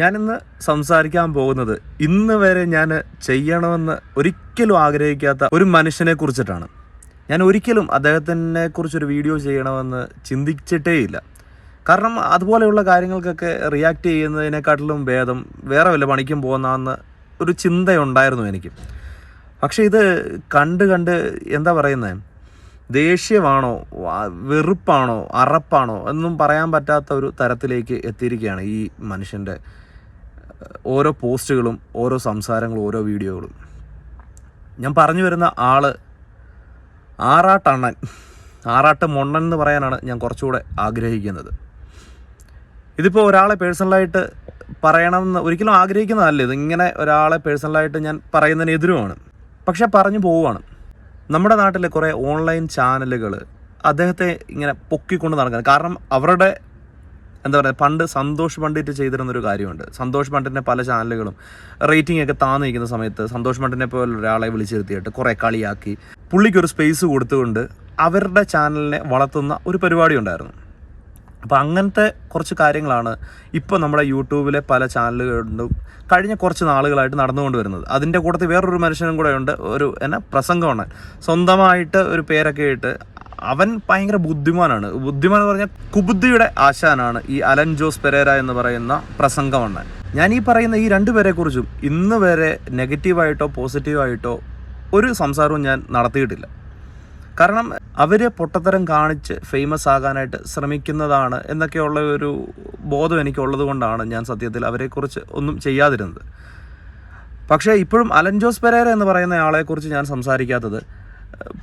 ഞാനിന്ന് സംസാരിക്കാൻ പോകുന്നത് ഇന്ന് വരെ ഞാൻ ചെയ്യണമെന്ന് ഒരിക്കലും ആഗ്രഹിക്കാത്ത ഒരു മനുഷ്യനെ കുറിച്ചിട്ടാണ്. ഞാൻ ഒരിക്കലും അദ്ദേഹത്തിനെ കുറിച്ചൊരു വീഡിയോ ചെയ്യണമെന്ന് ചിന്തിച്ചിട്ടേയില്ല. കാരണം അതുപോലെയുള്ള കാര്യങ്ങൾക്കൊക്കെ റിയാക്ട് ചെയ്യുന്നതിനെക്കാട്ടിലും ഭേദം വേറെ വല്ല പണിക്കും പോകുന്നതെന്ന് ഒരു ചിന്തയുണ്ടായിരുന്നു എനിക്ക്. പക്ഷേ ഇത് കണ്ട് കണ്ട് എന്താ പറയുന്നത് ദേഷ്യമാണോ വെറുപ്പാണോ അറപ്പാണോ എന്നും പറയാൻ പറ്റാത്ത ഒരു തരത്തിലേക്ക് എത്തിയിരിക്കുകയാണ് ഈ മനുഷ്യന്റെ ഓരോ പോസ്റ്റുകളും ഓരോ സംസാരങ്ങളും ഓരോ വീഡിയോകളും. ഞാൻ പറഞ്ഞു വരുന്ന ആൾ ആറാട്ടണ്ണൻ. ആറാട്ട് മൊണ്ണൻ എന്ന് പറയാനാണ് ഞാൻ കുറച്ചുകൂടെ ആഗ്രഹിക്കുന്നത്. ഇതിപ്പോൾ ഒരാളെ പേഴ്സണലായിട്ട് പറയണമെന്ന് ഒരിക്കലും ആഗ്രഹിക്കുന്നതല്ല. ഇത് ഇങ്ങനെ ഒരാളെ പേഴ്സണലായിട്ട് ഞാൻ പറയുന്നതിന് എതിരുമാണ് പക്ഷെ പറഞ്ഞു പോവുകയാണ്. നമ്മുടെ നാട്ടിലെ കുറേ ഓൺലൈൻ ചാനലുകൾ അദ്ദേഹത്തെ ഇങ്ങനെ പൊക്കിക്കൊണ്ട് നടക്കുന്നത്. കാരണം അവരുടെ എന്താ പറയുക പണ്ട് സന്തോഷ് പണ്ഡിറ്റ് ചെയ്തിരുന്നൊരു കാര്യമുണ്ട്. സന്തോഷ് പണ്ഡിറ്റിന്റെ പല ചാനലുകളും റേറ്റിംഗ് ഒക്കെ താന്ന് നിൽക്കുന്ന സമയത്ത് സന്തോഷ് പണ്ഡിറ്റിനെ പോലെ ഒരാളെ വിളിച്ചിരുത്തിയിട്ട് കുറേ കളിയാക്കി പുള്ളിക്കൊരു സ്പേസ് കൊടുത്തുകൊണ്ട് അവരുടെ ചാനലിനെ വളർത്തുന്ന ഒരു പരിപാടി ഉണ്ടായിരുന്നു. അപ്പോൾ അങ്ങനത്തെ കുറച്ച് കാര്യങ്ങളാണ് ഇപ്പോൾ നമ്മുടെ യൂട്യൂബിലെ പല ചാനലുകളിലും കഴിഞ്ഞ കുറച്ച് നാളുകളായിട്ട് നടന്നുകൊണ്ട് വരുന്നത് അതിന്റെ കൂട്ടത്തിൽ വേറൊരു മനുഷ്യനും കൂടെ ഉണ്ട്. ഒരു എന്നാ പ്രസംഗമാണ്. സ്വന്തമായിട്ട് ഒരു പേരൊക്കെ ഇട്ട് അവൻ ഭയങ്കര ബുദ്ധിമാനാണ്. ബുദ്ധിമാൻ എന്ന് പറഞ്ഞാൽ കുബുദ്ധിയുടെ ആശാനാണ് ഈ അലൻ ജോസ് പെരേര എന്ന് പറയുന്ന പ്രസംഗമണ്ണൻ ഞാൻ ഈ പറയുന്ന ഈ രണ്ടുപേരെ കുറിച്ചും ഇന്ന് വരെ നെഗറ്റീവായിട്ടോ പോസിറ്റീവായിട്ടോ ഒരു സംസാരവും ഞാൻ നടത്തിയിട്ടില്ല. കാരണം അവർ പൊട്ടത്തരം കാണിച്ച് ഫേമസ് ആകാനായിട്ട് ശ്രമിക്കുന്നതാണ് എന്നൊക്കെയുള്ള ഒരു ബോധം എനിക്കുള്ളത് കൊണ്ടാണ് ഞാൻ സത്യത്തിൽ അവരെക്കുറിച്ച് ഒന്നും ചെയ്യാതിരുന്നത്. പക്ഷേ ഇപ്പോഴും അലൻ ജോസ് പെരേര എന്ന് പറയുന്ന ആളെക്കുറിച്ച് ഞാൻ സംസാരിക്കാത്തത്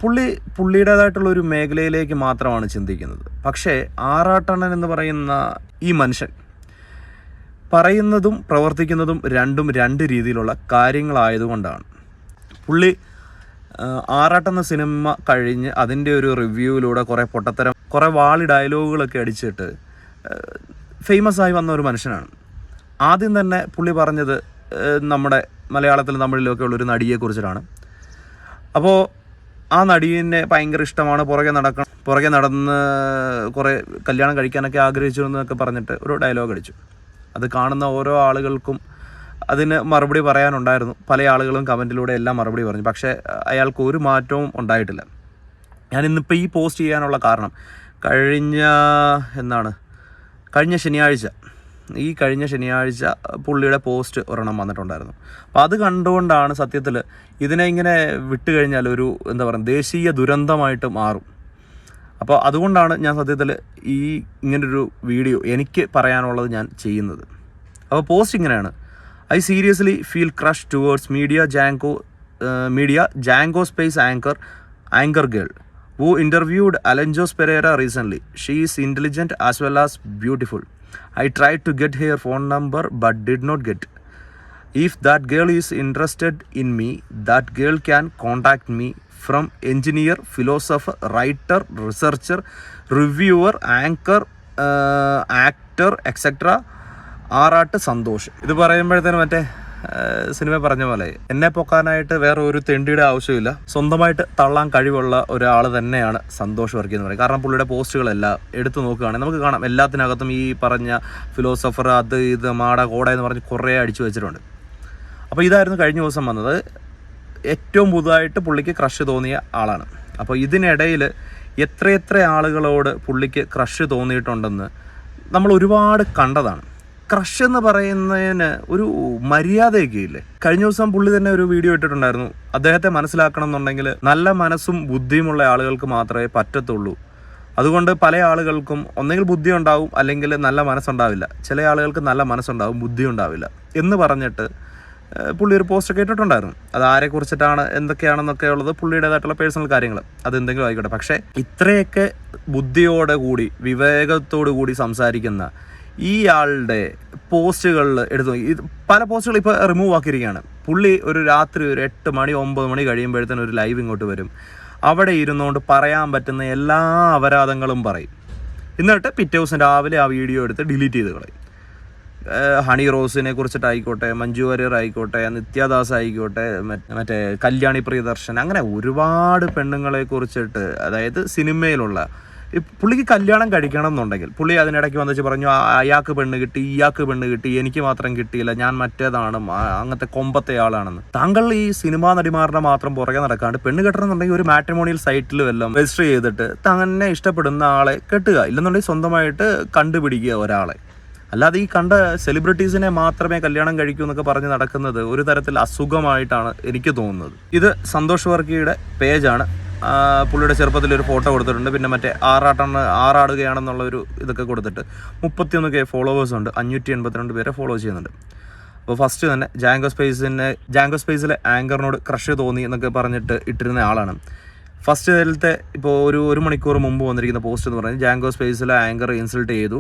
പുള്ളി പുള്ളിയുടേതായിട്ടുള്ള ഒരു മേഖലയിലേക്ക് മാത്രമാണ് ചിന്തിക്കുന്നത്. പക്ഷേ ആറാട്ടണ്ണൻ എന്ന് പറയുന്ന ഈ മനുഷ്യൻ പറയുന്നതും പ്രവർത്തിക്കുന്നതും രണ്ടും രണ്ട് രീതിയിലുള്ള കാര്യങ്ങളായതുകൊണ്ടാണ്. പുള്ളി ആറാട്ടെന്ന സിനിമ കഴിഞ്ഞ് അതിന്റെ ഒരു റിവ്യൂവിലൂടെ കുറേ പൊട്ടത്തരം കുറേ വാളി ഡയലോഗുകളൊക്കെ അടിച്ചിട്ട് ഫേമസ് ആയി വന്ന ഒരു മനുഷ്യനാണ്. ആദ്യം തന്നെ പുള്ളി പറഞ്ഞത് നമ്മുടെ മലയാളത്തിലും തമിഴിലൊക്കെ ഉള്ള ഒരു നടിയെക്കുറിച്ചിട്ടാണ്. അപ്പോൾ ആ നടിയെ ഭയങ്കര ഇഷ്ടമാണ്. പുറകെ നടക്കണം. പുറകെ നടന്ന് കുറേ കല്യാണം കഴിക്കാനൊക്കെ ആഗ്രഹിച്ചിരുന്നു എന്നൊക്കെ പറഞ്ഞിട്ട് ഒരു ഡയലോഗ് അടിച്ചു. അത് കാണുന്ന ഓരോ ആളുകൾക്കും അതിന് മറുപടി പറയാനുണ്ടായിരുന്നു. പല ആളുകളും കമന്റിലൂടെ എല്ലാം മറുപടി പറഞ്ഞു. പക്ഷേ അയാൾക്ക് ഒരു മാറ്റവും ഉണ്ടായിട്ടില്ല. ഞാൻ ഇന്നിപ്പോൾ ഈ പോസ്റ്റ് ചെയ്യാനുള്ള കാരണം കഴിഞ്ഞ എന്നാണ് കഴിഞ്ഞ ശനിയാഴ്ച ഈ കഴിഞ്ഞ ശനിയാഴ്ച പുള്ളിയുടെ പോസ്റ്റ് ഒരെണ്ണം വന്നിട്ടുണ്ടായിരുന്നു. അപ്പോൾ അത് കണ്ടുകൊണ്ടാണ് സത്യത്തിൽ ഇതിനെ ഇങ്ങനെ വിട്ട് കഴിഞ്ഞാൽ ഒരു എന്താ പറയുക ദേശീയ ദുരന്തമായിട്ട് മാറും. അപ്പോൾ അതുകൊണ്ടാണ് ഞാൻ സത്യത്തിൽ ഈ ഇങ്ങനൊരു വീഡിയോ എനിക്ക് പറയാനുള്ളത് ഞാൻ ചെയ്യുന്നത്. അപ്പോൾ പോസ്റ്റ് ഇങ്ങനെയാണ്. I seriously feel crush towards media Jango media Jango space anchor anchor girl. Who interviewed Alenjos Pereira recently. She is intelligent as well as beautiful. I tried to get her phone number but did not get. If that girl is interested in me, that girl can contact me from engineer, philosopher, writer, researcher, reviewer, anchor, uh, actor, etc. ആറാട്ട് സന്തോഷ് ഇത് പറയുമ്പോഴത്തേനും മറ്റേ cinema പറഞ്ഞ പോലെ എന്നെ പൊക്കാനായിട്ട് വേറെ ഒരു തെണ്ടിയുടെ ആവശ്യമില്ല. സ്വന്തമായിട്ട് തള്ളാൻ കഴിവുള്ള ഒരാൾ തന്നെയാണ് സന്തോഷ് വർക്കി എന്ന് പറയുന്നത്. കാരണം പുള്ളിയുടെ പോസ്റ്റുകളെല്ലാം എടുത്തു നോക്കുകയാണെങ്കിൽ നമുക്ക് കാണാം എല്ലാത്തിനകത്തും ഈ പറഞ്ഞ ഫിലോസഫർ അത് ഇത് മാട കോട എന്ന് പറഞ്ഞ് കുറേ അടിച്ചു വെച്ചിട്ടുണ്ട്. അപ്പോൾ ഇതായിരുന്നു കഴിഞ്ഞ ദിവസം വന്നത്. ഏറ്റവും പുതുതായിട്ട് പുള്ളിക്ക് ക്രഷ് തോന്നിയ ആളാണ്. അപ്പോൾ ഇതിനിടയിൽ എത്രയെത്ര ആളുകളോട് പുള്ളിക്ക് ക്രഷ് തോന്നിയിട്ടുണ്ടെന്ന് നമ്മൾ ഒരുപാട് കണ്ടതാണ്. ക്രഷ് എന്ന് പറയുന്നതിന് ഒരു മര്യാദയൊക്കെ ഇല്ലേ കഴിഞ്ഞ ദിവസം പുള്ളി തന്നെ ഒരു വീഡിയോ ഇട്ടിട്ടുണ്ടായിരുന്നു. അദ്ദേഹത്തെ മനസ്സിലാക്കണം എന്നുണ്ടെങ്കിൽ നല്ല മനസ്സും ബുദ്ധിയുമുള്ള ആളുകൾക്ക് മാത്രമേ പറ്റത്തുള്ളൂ. അതുകൊണ്ട് പല ആളുകൾക്കും ഒന്നെങ്കിൽ ബുദ്ധി ഉണ്ടാവും അല്ലെങ്കിൽ നല്ല മനസ്സുണ്ടാവില്ല. ചില ആളുകൾക്ക് നല്ല മനസ്സുണ്ടാവും ബുദ്ധി ഉണ്ടാവില്ല എന്ന് പറഞ്ഞിട്ട് പുള്ളി ഒരു പോസ്റ്റ് ഇട്ടിട്ടുണ്ടായിരുന്നു. അത് ആരെ കുറിച്ചിട്ടാണ് എന്തൊക്കെയാണെന്നൊക്കെ ഉള്ളത് പുള്ളിയുടേതായിട്ടുള്ള പേഴ്സണൽ കാര്യങ്ങൾ. അത് എന്തെങ്കിലും ആയിക്കോട്ടെ. പക്ഷേ ഇത്രയൊക്കെ ബുദ്ധിയോടെ കൂടി വിവേകത്തോടു കൂടി സംസാരിക്കുന്ന ഈ ആളുടെ പോസ്റ്റുകളിൽ എടുത്തു നോക്കി. ഇത് പല പോസ്റ്റുകൾ ഇപ്പോൾ റിമൂവ് ആക്കിയിരിക്കുകയാണ്. പുള്ളി ഒരു രാത്രി ഒരു എട്ട് മണി ഒമ്പത് മണി കഴിയുമ്പോഴത്തേനും ഒരു ലൈവ് ഇങ്ങോട്ട് വരും. അവിടെ ഇരുന്നുകൊണ്ട് പറയാൻ പറ്റുന്ന എല്ലാ അപരാധങ്ങളും പറയും. എന്നിട്ട് പിറ്റേ ദിവസം രാവിലെ ആ വീഡിയോ എടുത്ത് ഡിലീറ്റ് ചെയ്ത് കളയും. ഹണി റോസിനെ കുറിച്ചിട്ടായിക്കോട്ടെ മഞ്ജു വാര്യർ ആയിക്കോട്ടെ നിത്യദാസ് ആയിക്കോട്ടെ മറ്റ് കല്യാണി പ്രിയദർശൻ അങ്ങനെ ഒരുപാട് പെണ്ണുങ്ങളെ കുറിച്ചിട്ട് അതായത് സിനിമയിലുള്ള പുള്ളിക്ക് കല്യാണം കഴിക്കണം എന്നുണ്ടെങ്കിൽ പുള്ളി അതിനിടയ്ക്ക് വന്നിച്ച് പറഞ്ഞു "ആ, അയാൾക്ക് പെണ്ണ് കിട്ടി ഇയാൾക്ക് പെണ്ണ് കിട്ടി എനിക്ക് മാത്രം കിട്ടിയില്ല ഞാൻ മറ്റേതാണ് അങ്ങനത്തെ കൊമ്പത്തെ ആളാണെന്ന്. താങ്കൾ ഈ സിനിമാ നടിമാരുടെ മാത്രം പുറകെ നടക്കാണ്ട് പെണ്ണ് കെട്ടണമെന്നുണ്ടെങ്കിൽ ഒരു മാട്രിമോണിയൽ സൈറ്റിൽ വല്ലതും രജിസ്റ്റർ ചെയ്തിട്ട് തന്നെ ഇഷ്ടപ്പെടുന്ന ആളെ കെട്ടുക ഇല്ലെന്നുണ്ടെങ്കിൽ സ്വന്തമായിട്ട് കണ്ടുപിടിക്കുക ഒരാളെ. അല്ലാതെ ഈ കണ്ട സെലിബ്രിറ്റീസിനെ മാത്രമേ കല്യാണം കഴിക്കൂ എന്നൊക്കെ പറഞ്ഞ് നടക്കുന്നത് ഒരു തരത്തിൽ അസുഖമായിട്ടാണ് എനിക്ക് തോന്നുന്നത്. ഇത് സന്തോഷ് വർക്കിയുടെ പേജാണ്. പുള്ളിയുടെ ചെറുപ്പത്തിൽ ഒരു ഫോട്ടോ കൊടുത്തിട്ടുണ്ട് പിന്നെ മറ്റേ ആറാട്ടാണ് ആറാടുകയാണെന്നുള്ള ഒരു ഇതൊക്കെ കൊടുത്തിട്ട് മുപ്പത്തിയൊന്ന് കെ ഫോളോവേഴ്സ് ഉണ്ട് അഞ്ഞൂറ്റി എൺപത്തിരണ്ട് പേരെ ഫോളോ ചെയ്യുന്നുണ്ട് അപ്പോൾ ഫസ്റ്റ് തന്നെ ജാങ്കോ സ്പേസിന്റെ ജാങ്കോ സ്പേസിലെ ആങ്കറിനോട് ക്രഷ് തോന്നി എന്നൊക്കെ പറഞ്ഞിട്ട് ഇട്ടിരുന്ന ആളാണ് ഫസ്റ്റ് ഇതിലത്തെ ഇപ്പോൾ ഒരു ഒരു മണിക്കൂർ മുമ്പ് വന്നിരിക്കുന്ന പോസ്റ്റ് എന്ന് പറഞ്ഞാൽ ജാങ്കോ സ്പേസിലെ ആങ്കർ ഇൻസൾട്ട് ചെയ്തു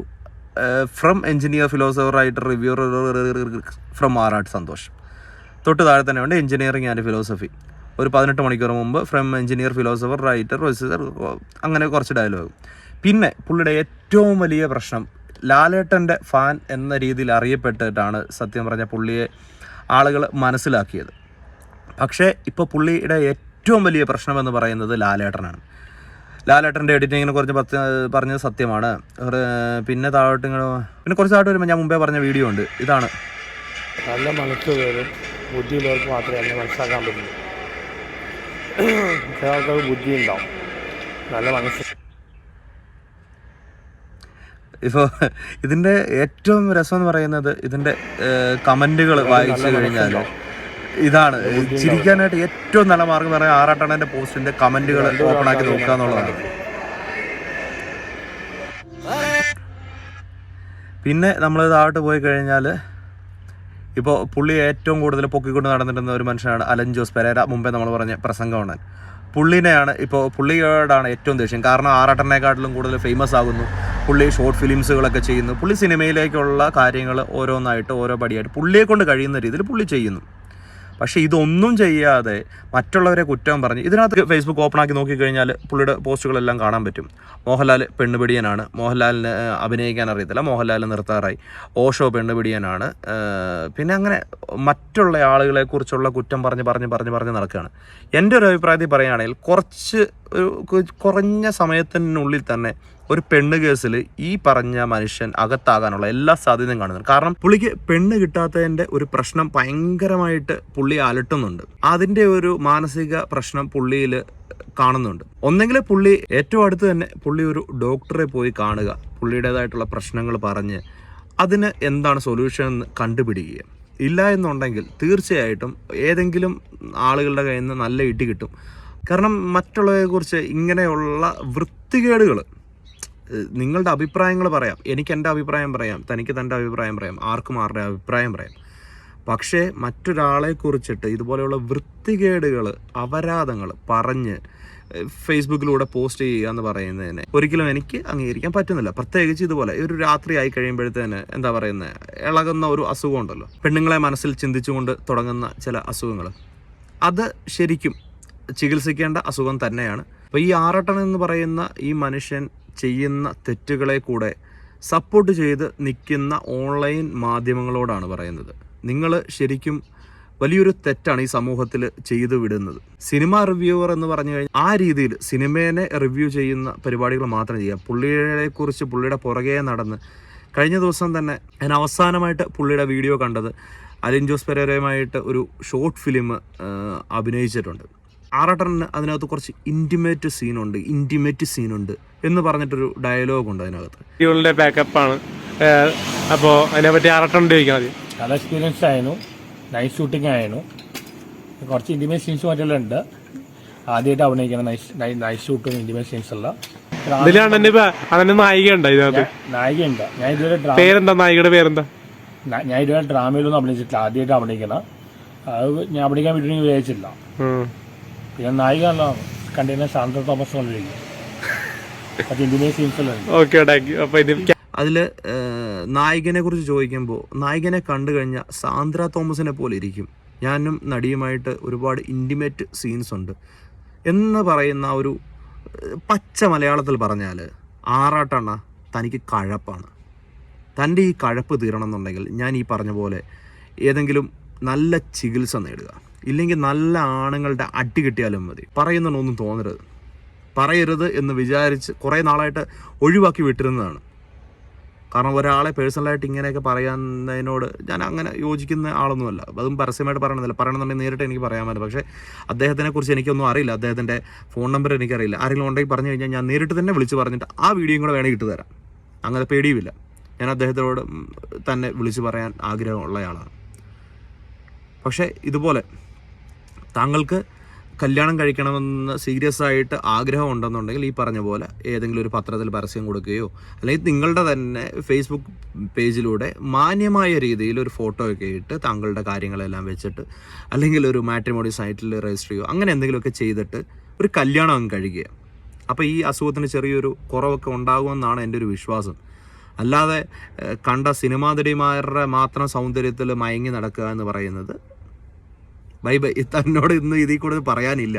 ഫ്രം എഞ്ചിനീയർ ഫിലോസഫർ ആയിട്ട് റിവ്യൂർ ഫ്രം ആറാട്ട് സന്തോഷ് തൊട്ട് താഴെ തന്നെ ഉണ്ട് എഞ്ചിനീയറിംഗ് ആൻഡ് ഫിലോസഫി ഒരു പതിനെട്ട് മണിക്കൂർ മുമ്പ് ഫ്രം എഞ്ചിനീയർ ഫിലോസഫർ റൈറ്റർ അങ്ങനെ കുറച്ച് ഡയലോഗ് പിന്നെ പുള്ളിയുടെ ഏറ്റവും വലിയ പ്രശ്നം ലാലേട്ടന്റെ ഫാൻ എന്ന രീതിയിൽ അറിയപ്പെട്ടിട്ടാണ് സത്യം പറഞ്ഞ പുള്ളിയെ ആളുകൾ മനസ്സിലാക്കിയത്. പക്ഷേ ഇപ്പോൾ പുള്ളിയുടെ ഏറ്റവും വലിയ പ്രശ്നമെന്ന് പറയുന്നത് ലാലേട്ടനാണ്. ലാലേട്ടന്റെ എഡിറ്റിങ്ങിനെ കുറിച്ച് പത്ത് പറഞ്ഞത് സത്യമാണ്. പിന്നെ താഴോട്ട് ഇങ്ങനെ പിന്നെ കുറച്ച് താഴോട്ട് വരുമ്പോൾ ഞാൻ മുമ്പേ പറഞ്ഞ വീഡിയോ ഉണ്ട്. ഇതാണ്. നല്ല മനസ്സുള്ളവരും ബുദ്ധിയുള്ളവർക്ക് മാത്രമേ എന്നെ മനസ്സിലാക്കാൻ പറ്റൂ. ചില ആൾക്കാർക്ക് ബുദ്ധി ഉണ്ടാവും നല്ല മനസ്സ്. ഇപ്പോൾ ഇതിന്റെ ഏറ്റവും രസം എന്ന് പറയുന്നത് ഇതിന്റെ കമന്റുകൾ വായിച്ചു കഴിഞ്ഞാൽ ഇതാണ്. ചിരിക്കാനായിട്ട് ഏറ്റവും നല്ല മാർഗം എന്ന് പറയുന്നത് ആറാട്ടണന്റെ പോസ്റ്റിന്റെ കമന്റുകൾ ഓപ്പൺ ആക്കി നോക്കുക എന്നുള്ളതാണ്. പിന്നെ നമ്മൾ താഴോട്ട് പോയി കഴിഞ്ഞാൽ ഇപ്പോൾ പുള്ളി ഏറ്റവും കൂടുതൽ പൊക്കിക്കൊണ്ട് നടന്നിരുന്ന ഒരു മനുഷ്യനാണ് അലൻ ജോസ് പെരേര മുമ്പേ നമ്മൾ പറഞ്ഞ പ്രസംഗമാണ് പുള്ളിനെയാണ് ഇപ്പോൾ പുള്ളിയോടാണ് ഏറ്റവും ദേഷ്യം. കാരണം ആറാട്ടനെക്കാട്ടിലും കൂടുതൽ ഫേമസ് ആകുന്നു. പുള്ളി ഷോർട്ട് ഫിലിംസുകളൊക്കെ ചെയ്യുന്നു. പുള്ളി സിനിമയിലേക്കുള്ള കാര്യങ്ങൾ ഓരോന്നായിട്ട് ഓരോ പടിയായിട്ട് പുള്ളിയെ കൊണ്ട് കഴിയുന്ന രീതിയിൽ പുള്ളി ചെയ്യുന്നു. പക്ഷേ ഇതൊന്നും ചെയ്യാതെ മറ്റുള്ളവരെ കുറ്റം പറഞ്ഞ് ഇതിനകത്ത് ഫേസ്ബുക്ക് ഓപ്പൺ ആക്കി നോക്കിക്കഴിഞ്ഞാൽ പുള്ളിയുടെ പോസ്റ്റുകളെല്ലാം കാണാൻ പറ്റും. മോഹൻലാൽ പെണ്ണുപിടിയനാണ്. മോഹൻലാലിന് അഭിനയിക്കാൻ അറിയത്തില്ല. മോഹൻലാൽ നിർത്താറായി. ഓഷോ പെണ്ണുപിടിയനാണ്. പിന്നെ അങ്ങനെ മറ്റുള്ള ആളുകളെ കുറിച്ചുള്ള കുറ്റം പറഞ്ഞ് പറഞ്ഞ് പറഞ്ഞ് പറഞ്ഞ് നടക്കുകയാണ്. എന്റെ ഒരു അഭിപ്രായത്തിൽ പറയുകയാണെങ്കിൽ കുറച്ച് കുറഞ്ഞ സമയത്തിനുള്ളിൽ തന്നെ ഒരു പെണ്ണ് കേസിൽ ഈ പറഞ്ഞ മനുഷ്യൻ അകത്താകാനുള്ള എല്ലാ സാധ്യതയും കാണുന്നുണ്ട്. കാരണം പുള്ളിക്ക് പെണ്ണ് കിട്ടാത്തതിന്റെ ഒരു പ്രശ്നം ഭയങ്കരമായിട്ട് പുള്ളി അലട്ടുന്നുണ്ട്. അതിന്റെ ഒരു മാനസിക പ്രശ്നം പുള്ളിയിൽ കാണുന്നുണ്ട്. ഒന്നെങ്കിൽ പുള്ളി ഏറ്റവും അടുത്ത് തന്നെ പുള്ളി ഒരു ഡോക്ടറെ പോയി കാണുക. പുള്ളിയുടേതായിട്ടുള്ള പ്രശ്നങ്ങൾ പറഞ്ഞ് അതിന് എന്താണ് സൊല്യൂഷൻ എന്ന് കണ്ടുപിടിക്കുക. ഇല്ല എന്നുണ്ടെങ്കിൽ തീർച്ചയായിട്ടും ഏതെങ്കിലും ആളുകളുടെ കയ്യിൽ നിന്ന് നല്ല ഇടി കിട്ടും. കാരണം മറ്റുള്ളവരെക്കുറിച്ച് ഇങ്ങനെയുള്ള വൃത്തികേടുകൾ നിങ്ങളുടെ അഭിപ്രായങ്ങൾ പറയാം. എനിക്ക് എന്റെ അഭിപ്രായം പറയാം. തനിക്ക് തന്റെ അഭിപ്രായം പറയാം. ആർക്കും ആരുടെ അഭിപ്രായം പറയാം. പക്ഷേ മറ്റൊരാളെ കുറിച്ചിട്ട് ഇതുപോലെയുള്ള വൃത്തികേടുകൾ അപരാധങ്ങൾ പറഞ്ഞ് ഫേസ്ബുക്കിലൂടെ പോസ്റ്റ് ചെയ്യുക എന്ന് പറയുന്നതിനെ ഒരിക്കലും എനിക്ക് അംഗീകരിക്കാൻ പറ്റുന്നില്ല. പ്രത്യേകിച്ച് ഇതുപോലെ ഒരു രാത്രി ആയി കഴിയുമ്പോഴത്തേന് എന്താ പറയുന്നത് ഇളകുന്ന ഒരു അസുഖം ഉണ്ടല്ലോ. പെണ്ണുങ്ങളെ മനസ്സിൽ ചിന്തിച്ചുകൊണ്ട് തുടങ്ങുന്ന ചില അസുഖങ്ങൾ അത് ശരിക്കും ചികിത്സിക്കേണ്ട അസുഖം തന്നെയാണ്. അപ്പോൾ ഈ ആറട്ടൻ എന്ന് പറയുന്ന ഈ മനുഷ്യൻ ചെയ്യുന്ന തെറ്റുകളെ കൂടെ സപ്പോർട്ട് ചെയ്ത് നിൽക്കുന്ന ഓൺലൈൻ മാധ്യമങ്ങളോടാണ് പറയുന്നത്. നിങ്ങൾ ശരിക്കും വലിയൊരു തെറ്റാണ് ഈ സമൂഹത്തിൽ ചെയ്തു വിടുന്നത്. സിനിമ റിവ്യൂവർ എന്ന് പറഞ്ഞു കഴിഞ്ഞാൽ ആ രീതിയിൽ സിനിമേനെ റിവ്യൂ ചെയ്യുന്ന പരിപാടികൾ മാത്രം ചെയ്യുക. പുള്ളിയെ കുറിച്ച് പുള്ളിയുടെ പുറകെ നടന്ന് കഴിഞ്ഞ ദിവസം തന്നെ ഞാൻ അവസാനമായിട്ട് പുള്ളിയുടെ വീഡിയോ കണ്ടത് അലിൻ ജോസ് പെരേരയുമായിട്ട് ഒരു ഷോർട്ട് ഫിലിം അഭിനയിച്ചിട്ടുണ്ട്. ആറാട്ടറിന് അതിനകത്ത് കുറച്ച് ഇന്റിമേറ്റ് സീനുണ്ട് ഇന്റിമേറ്റ് സീനുണ്ട് എന്ന് പറഞ്ഞിട്ടൊരു ഡയലോഗ് ഉണ്ട് അതിനകത്ത്. ബാക്കപ്പ് ആണ്. അപ്പോൾ അതിനെപ്പറ്റി ആദ്യം? നല്ല എക്സ്പീരിയൻസ് ആയിരുന്നു. നൈറ്റ് ഷൂട്ടിംഗ് ആയിരുന്നു. കുറച്ച് ഇന്റിമേറ്റ് സീൻസ് മറ്റെല്ലാം ഉണ്ട്. ആദ്യമായിട്ട് അഭിനയിക്കണം നൈറ്റ് നൈറ്റ് ഷൂട്ടും ഇന്റിമേറ്റ് സീൻസ് ഉള്ള ഇതിൽ അണ്ണന്റെ ഇപ്പൊ അണ്ണന്റെ നായിക ഇതിനകത്ത്? നായികയുണ്ട്. ഞാൻ ഇതുവരെ പേരെന്താ? നായികയുടെ പേരെന്താ? ഞാൻ ഇതുവരെ ഡ്രാമയിലൊന്നും അഭിനയിച്ചിട്ടില്ല. ആദ്യമായിട്ട് അഭിനയിക്കണം. അത് ഞാൻ അഭിനയിക്കാൻ പറ്റുമെന്ന് വിചാരിച്ചില്ല. പിന്നെ നായിക കണ്ടെയ്നർ സാന്ദ്ര തോമസ് കൊണ്ടിരിക്കും കുറച്ച് ഇന്റിമേറ്റ് സീൻസ് എല്ലാം ഉണ്ട് ഓക്കെ താങ്ക് യു അപ്പൊ അതിൽ നായികനെ കുറിച്ച് ചോദിക്കുമ്പോൾ നായികനെ കണ്ടു കഴിഞ്ഞാൽ സാന്ദ്ര തോമസിനെ പോലെ ഇരിക്കും. ഞാനും നടിയുമായിട്ട് ഒരുപാട് ഇന്റിമേറ്റ് സീൻസ് ഉണ്ട്. എന്ന് പറയുന്ന ഒരു പച്ച മലയാളത്തിൽ പറഞ്ഞാൽ ആറാട്ടണ്ണ തനിക്ക് കഴപ്പാണ്. തന്റെ ഈ കഴപ്പ് തീരണം എന്നുണ്ടെങ്കിൽ ഞാൻ ഈ പറഞ്ഞ പോലെ ഏതെങ്കിലും നല്ല ചികിത്സ നേടുക. ഇല്ലെങ്കിൽ നല്ല ആണുങ്ങളുടെ അടി കിട്ടിയാലും മതി. പറയുന്നൊന്നും തോന്നരുത്. പറയരുത് എന്ന് വിചാരിച്ച് കുറേ നാളായിട്ട് ഒഴിവാക്കി വിട്ടിരുന്നതാണ്. കാരണം ഒരാളെ പേഴ്സണലായിട്ട് ഇങ്ങനെയൊക്കെ പറയുന്നതിനോട് ഞാൻ അങ്ങനെ യോജിക്കുന്ന ആളൊന്നുമല്ല. അതും പരസ്യമായിട്ട് പറയണമെന്നില്ല പറയണമെന്നുണ്ടെങ്കിൽ നേരിട്ട് എനിക്ക് പറയാൻ പറ്റും പക്ഷേ അദ്ദേഹത്തിനെ കുറിച്ച് എനിക്കൊന്നും അറിയില്ല. അദ്ദേഹത്തിന്റെ ഫോൺ നമ്പർ എനിക്കറിയില്ല. ആരെങ്കിലും ഉണ്ടെങ്കിൽ പറഞ്ഞു കഴിഞ്ഞാൽ ഞാൻ നേരിട്ട് തന്നെ വിളിച്ച് പറഞ്ഞിട്ട് ആ വീഡിയോയും കൂടെ വേണമെങ്കിൽ ഇട്ട് തരാം. അങ്ങനെ പേടിയുമില്ല. ഞാൻ അദ്ദേഹത്തോട് തന്നെ വിളിച്ച് പറയാൻ ആഗ്രഹമുള്ളയാളാണ് പക്ഷേ ഇതുപോലെ താങ്കൾക്ക് കല്യാണം കഴിക്കണമെന്ന് സീരിയസ് ആയിട്ട് ആഗ്രഹം ഉണ്ടെന്നുണ്ടെങ്കിൽ ഈ പറഞ്ഞ പോലെ ഏതെങ്കിലും ഒരു പത്രത്തിൽ പരസ്യം കൊടുക്കുകയോ അല്ലെങ്കിൽ നിങ്ങളുടെ തന്നെ ഫേസ്ബുക്ക് പേജിലൂടെ മാന്യമായ രീതിയിൽ ഒരു ഫോട്ടോ ഒക്കെ ഇട്ട് താങ്കളുടെ കാര്യങ്ങളെല്ലാം വെച്ചിട്ട് അല്ലെങ്കിൽ ഒരു മാട്രിമോണി സൈറ്റിൽ രജിസ്റ്റർ ചെയ്യുക അങ്ങനെ എന്തെങ്കിലുമൊക്കെ ചെയ്തിട്ട് ഒരു കല്യാണം അങ്ങ് കഴിക്കുക. അപ്പോൾ ഈ അസുഖത്തിന് ചെറിയൊരു കുറവൊക്കെ ഉണ്ടാകുമെന്നാണ് എന്റെ ഒരു വിശ്വാസം. അല്ലാതെ കണ്ട സിനിമാ നടിമാരുടെ മാത്രം സൗന്ദര്യത്തിൽ മയങ്ങി നടക്കുക എന്ന് പറയുന്നത് ബൈ ബൈ തന്നോട് ഇന്ന് ഇതിൽ കൂടുതൽ പറയാനില്ല.